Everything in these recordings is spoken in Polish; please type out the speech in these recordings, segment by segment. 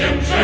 Christian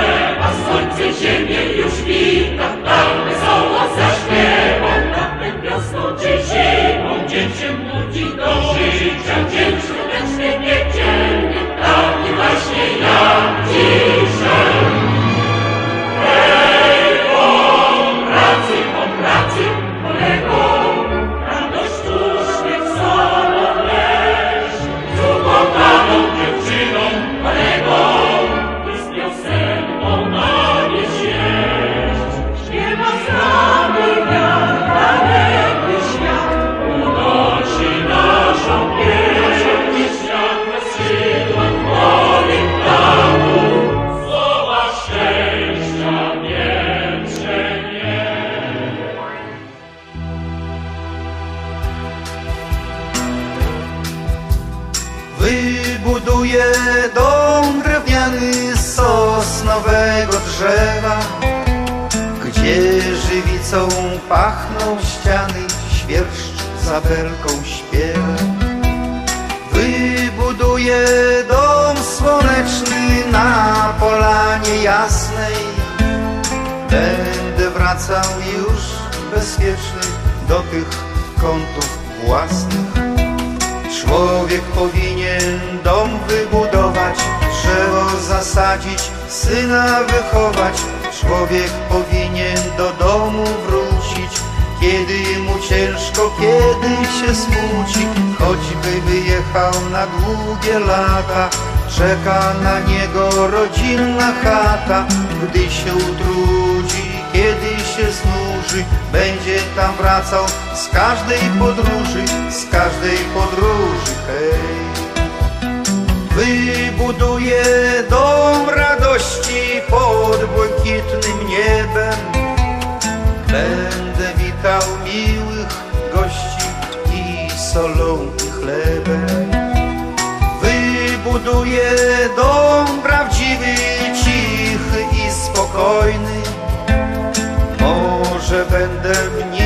sosnowego drzewa, gdzie żywicą pachną ściany, świerszcz za belką śpiewa. Wybuduję dom słoneczny na polanie jasnej, będę wracał już bezpieczny do tych kątów własnych. Człowiek powinien dom wybudować, zasadzić, syna wychować. Człowiek powinien do domu wrócić, kiedy mu ciężko, kiedy się smuci. Choćby wyjechał na długie lata, czeka na niego rodzinna chata. Gdy się utrudzi, kiedy się znuży, będzie tam wracał z każdej podróży, z każdej podróży, hej. Wybuduję dom radości pod błękitnym niebem. Będę witał miłych gości i solą i chlebem. Wybuduję dom prawdziwy, cichy i spokojny. Może będę w nim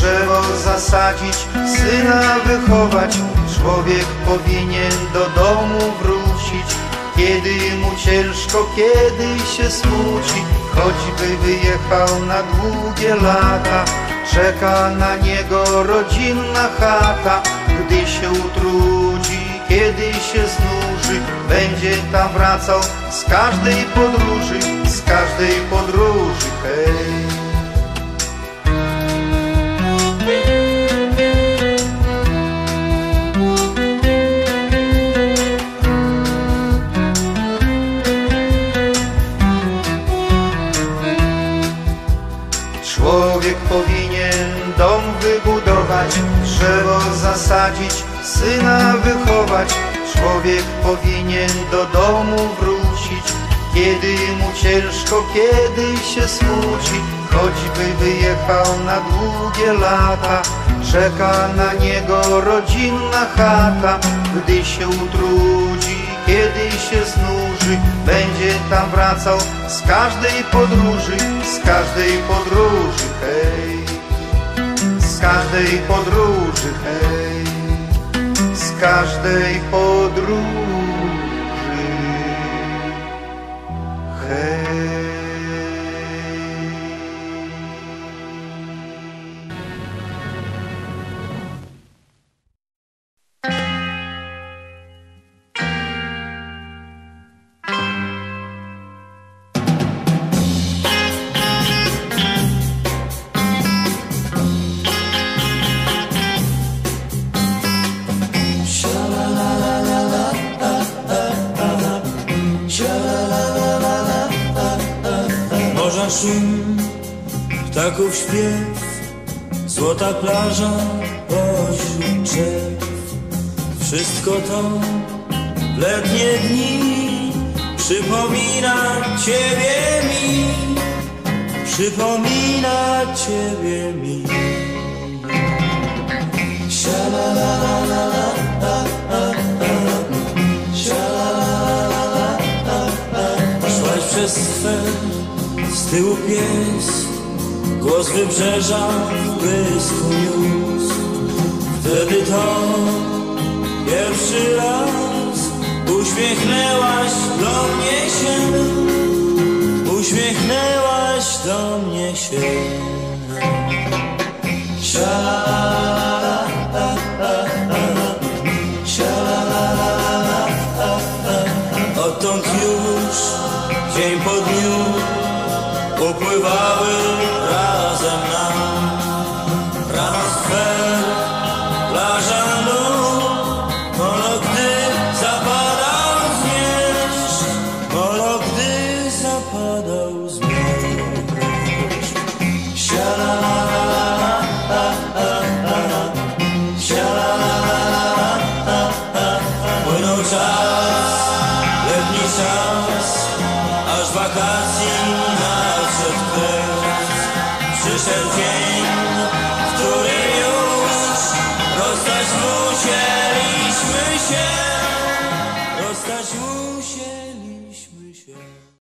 drzewo zasadzić, syna wychować. Człowiek powinien do domu wrócić, kiedy mu ciężko, kiedy się smuci. Choćby wyjechał na długie lata, czeka na niego rodzinna chata. Gdy się utrudzi, kiedy się znuży, będzie tam wracał z każdej podróży, z każdej podróży, hej. Człowiek powinien dom wybudować, drzewo zasadzić, syna wychować. Człowiek powinien do domu wrócić, kiedy mu ciężko, kiedy się smuci. Choćby wyjechał na długie lata, czeka na niego rodzinna chata. Gdy się utrudzi, kiedy się znuży, będzie tam wracał z każdej podróży, z każdej podróży, hej. Z każdej podróży, hej. Z każdej podróży, Szum, ptaków śpiew Złota plaża pośród drzew Wszystko to w letnie dni Przypomina Ciebie mi Przypomina Ciebie mi. Szłaś przez swe z tyłu pies Głos wybrzeża w błysku Wtedy to pierwszy raz Uśmiechnęłaś do mnie się. Uśmiechnęłaś do mnie się. Odtąd Przyszedł dzień, w którym już Rozstać musieliśmy się